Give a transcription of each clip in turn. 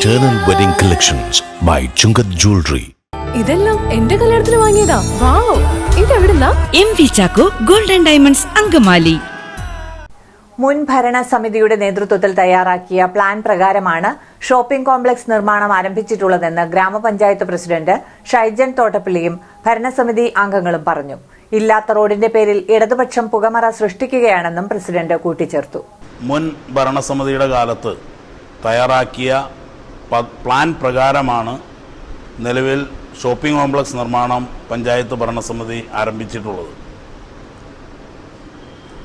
Eternal Wedding Collections by Chungat Jewelry. ഇതെല്ലാം എന്റെ കല്യാണത്തിന് വാങ്ങിയതാ. Wow. ഇതെവിടുന്നാ? M V Chacko golden diamonds Angamaly. മുൻ ഭരണസമിതിയുടെ നേതൃത്വത്തിൽ തയ്യാറാക്കിയ പ്ലാൻ പ്രകാരമാണ് ഷോപ്പിംഗ് കോംപ്ലക്സ് നിർമ്മാണം ആരംഭിച്ചിട്ടുള്ളതെന്ന് ഗ്രാമപഞ്ചായത്ത് പ്രസിഡന്റ് ഷൈജൻ തോട്ടപ്പള്ളിയും ഭരണസമിതി അംഗങ്ങളും പറഞ്ഞു. ഇല്ലാത്ത റോഡിന്റെ പേരിൽ ഇടതുപക്ഷം പുകമറ സൃഷ്ടിക്കുകയാണെന്നും പ്രസിഡന്റ് കൂട്ടിച്ചേർത്തു. മുൻ ഭരണസമിതിയുടെ കാലത്ത് തയ്യാറാക്കിയ പ്ലാൻ പ്രകാരമാണ് നിലവിൽ ഷോപ്പിംഗ് കോംപ്ലക്സ് നിർമ്മാണം പഞ്ചായത്ത് ഭരണസമിതി ആരംഭിച്ചിട്ടുള്ളത്.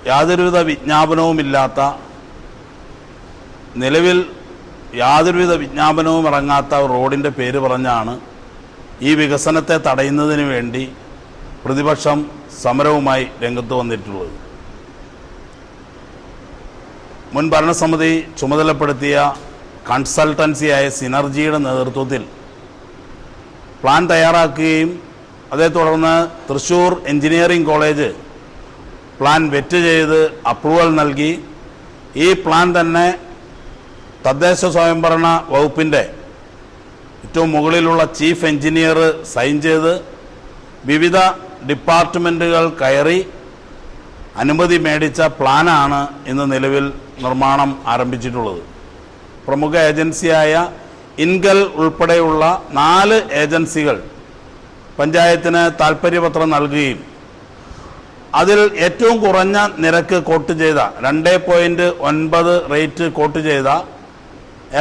യാതൊരുവിധ വിജ്ഞാപനവുമില്ലാത്ത നിലവിൽ യാതൊരുവിധ വിജ്ഞാപനവും ഇറങ്ങാത്ത റോഡിന്റെ പേര് പറഞ്ഞാണ് ഈ വികസനത്തെ തടയുന്നതിന് വേണ്ടി പ്രതിപക്ഷം സമരവുമായി രംഗത്ത് വന്നിട്ടുള്ളത്. മുൻ ഭരണസമിതി ചുമതലപ്പെടുത്തിയ കൺസൾട്ടൻസിയായ സിനർജിയുടെ നേതൃത്വത്തിൽ പ്ലാൻ തയ്യാറാക്കുകയും അതേ തുടർന്ന് Thrissur engineering college plan vet ചെയ്ത് അപ്രൂവൽ നൽകി. ഈ പ്ലാൻ തന്നെ തദ്ദേശ സ്വയംഭരണ വകുപ്പിന്റെ ഏറ്റവും മുകളിലുള്ള ചീഫ് എഞ്ചിനീയർ സൈൻ ചെയ്ത് വിവിധ ഡിപ്പാർട്ട്മെന്റുകൾ കയറി അനുമതി മേടിച്ച പ്ലാനാണ് ഇന്ന് നിലവിൽ നിർമ്മാണം ആരംഭിച്ചിട്ടുള്ളത്. പ്രമുഖ ഏജൻസിയായ ഇൻഗൽ ഉൾപ്പെടെയുള്ള നാല് ഏജൻസികൾ പഞ്ചായത്തിന് താൽപ്പര്യപത്രം നൽകുകയും അതിൽ ഏറ്റവും കുറഞ്ഞ നിരക്ക് കോട്ട് ചെയ്ത രണ്ട് പോയിന്റ് ഒൻപത് റേറ്റ് കോട്ട് ചെയ്ത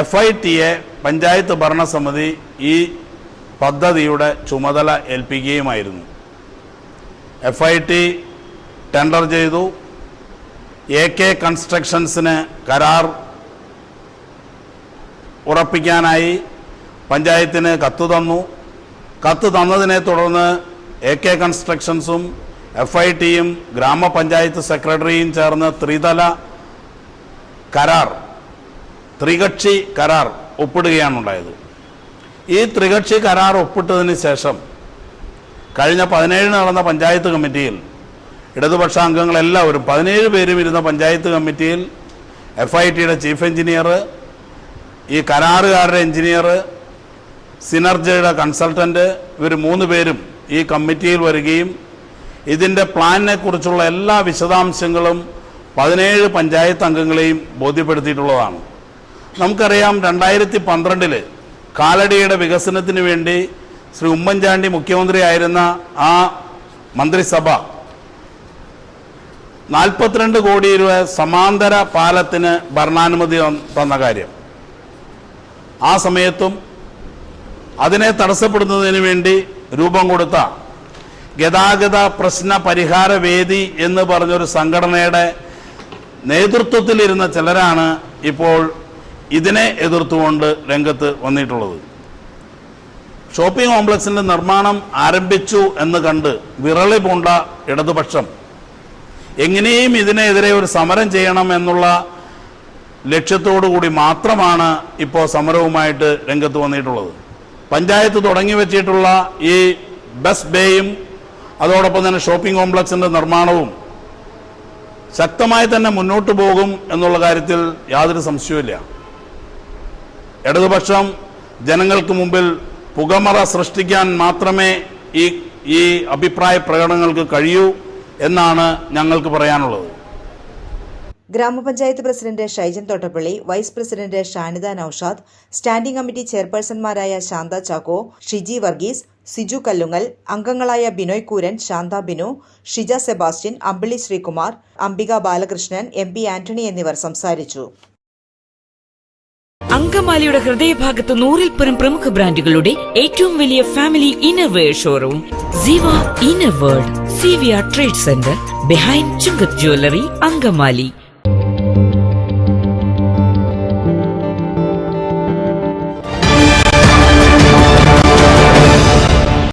എഫ് ഐ ടിയെ പഞ്ചായത്ത് ഭരണസമിതി ഈ പദ്ധതിയുടെ ചുമതല ഏൽപ്പിക്കുകയുമായിരുന്നു. എഫ് ഐ ടി ടെൻഡർ ചെയ്തു. എ കെ കൺസ്ട്രക്ഷൻസിന് കരാർ ഉറപ്പിക്കാനായി പഞ്ചായത്തിന് കത്ത് തന്നു. കത്ത് തന്നതിനെ തുടർന്ന് എ കെ കൺസ്ട്രക്ഷൻസും എഫ് ഐ ടിയും ഗ്രാമപഞ്ചായത്ത് സെക്രട്ടറിയും ചേർന്ന് ത്രിതല കരാർ ത്രികക്ഷി കരാർ ഒപ്പിടുകയാണ് ഉണ്ടായത് ഈ ത്രികക്ഷി കരാർ ഒപ്പിട്ടതിന് ശേഷം കഴിഞ്ഞ പതിനേഴിന് നടന്ന പഞ്ചായത്ത് കമ്മിറ്റിയിൽ ഇടതുപക്ഷ അംഗങ്ങളെല്ലാവരും പതിനേഴ് പേരും ഇരുന്ന പഞ്ചായത്ത് കമ്മിറ്റിയിൽ എഫ് ഐ ടിയുടെ ചീഫ് എഞ്ചിനീയർ ഈ കരാറുകാരുടെ എഞ്ചിനീയർ സിനർജയുടെ കൺസൾട്ടന്റ് ഇവർ മൂന്ന് പേരും ഈ കമ്മിറ്റിയിൽ വരികയും ഇതിന്റെ പ്ലാനിനെക്കുറിച്ചുള്ള എല്ലാ വിശദാംശങ്ങളും പതിനേഴ് പഞ്ചായത്ത് അംഗങ്ങളെയും ബോധ്യപ്പെടുത്തിയിട്ടുള്ളതാണ്. നമുക്കറിയാം രണ്ടായിരത്തി പന്ത്രണ്ടിൽ കാലടിയുടെ വികസനത്തിന് വേണ്ടി ശ്രീ ഉമ്മൻചാണ്ടി മുഖ്യമന്ത്രിയായിരുന്ന ആ മന്ത്രിസഭ നാൽപ്പത്തിരണ്ട് കോടി രൂപ സമാന്തര പാലത്തിന് ഭരണാനുമതി തന്ന കാര്യം. ആ സമയത്തും അതിനെ തടസ്സപ്പെടുന്നതിന് വേണ്ടി രൂപം കൊടുത്ത ഗതാഗത പ്രശ്ന പരിഹാര വേദി എന്ന് പറഞ്ഞൊരു സംഘടനയുടെ നേതൃത്വത്തിലിരുന്ന ചിലരാണ് ഇപ്പോൾ ഇതിനെ എതിർത്തുകൊണ്ട് രംഗത്ത് വന്നിട്ടുള്ളത്. ഷോപ്പിംഗ് കോംപ്ലക്സിന്റെ നിർമ്മാണം ആരംഭിച്ചു എന്ന് കണ്ട് വിറളി പൂണ്ട ഇടതുപക്ഷം എങ്ങനെയും ഇതിനെതിരെ ഒരു സമരം ചെയ്യണം എന്നുള്ള ലക്ഷ്യത്തോടു കൂടി മാത്രമാണ് ഇപ്പോൾ സമരവുമായിട്ട് രംഗത്ത് വന്നിട്ടുള്ളത്. പഞ്ചായത്ത് തുടങ്ങി വെച്ചിട്ടുള്ള ഈ ബസ് ബേയും അതോടൊപ്പം തന്നെ ഷോപ്പിംഗ് കോംപ്ലക്സിന്റെ നിർമ്മാണവും ശക്തമായി തന്നെ മുന്നോട്ട് പോകും എന്നുള്ള കാര്യത്തിൽ യാതൊരു സംശയവുമില്ല. ഇടതുപക്ഷം ജനങ്ങൾക്ക് മുമ്പിൽ പുകമറ സൃഷ്ടിക്കാൻ മാത്രമേ ഈ ഈ അഭിപ്രായ പ്രകടനങ്ങൾക്ക് കഴിയൂ എന്നാണ് ഞങ്ങൾക്ക് പറയാനുള്ളത്. ഗ്രാമപഞ്ചായത്ത് president Shaijan Thottappally vice president Shanida Noushad standing committee ചെയർപേഴ്സൺമാരായ Shantha Chacko Shiji Varghese Siju Kallungal അംഗങ്ങളായ ബിനോയ് കൂരൻ ശാന്ത ബിനു ഷിജ സെബാസ്റ്റ്യൻ അമ്പിളി ശ്രീകുമാർ അംബിക ബാലകൃഷ്ണൻ എം പി ആന്റണി എന്നിവർ സംസാരിച്ചു. അങ്കമാലിയുടെ ഹൃദയഭാഗത്ത് നൂറിൽ പരം പ്രമുഖ ബ്രാൻഡുകളുടെ ഏറ്റവും വലിയ family innerwear showroom Siva inner world C V R trade centre behind Chungath jewellery Angamaly.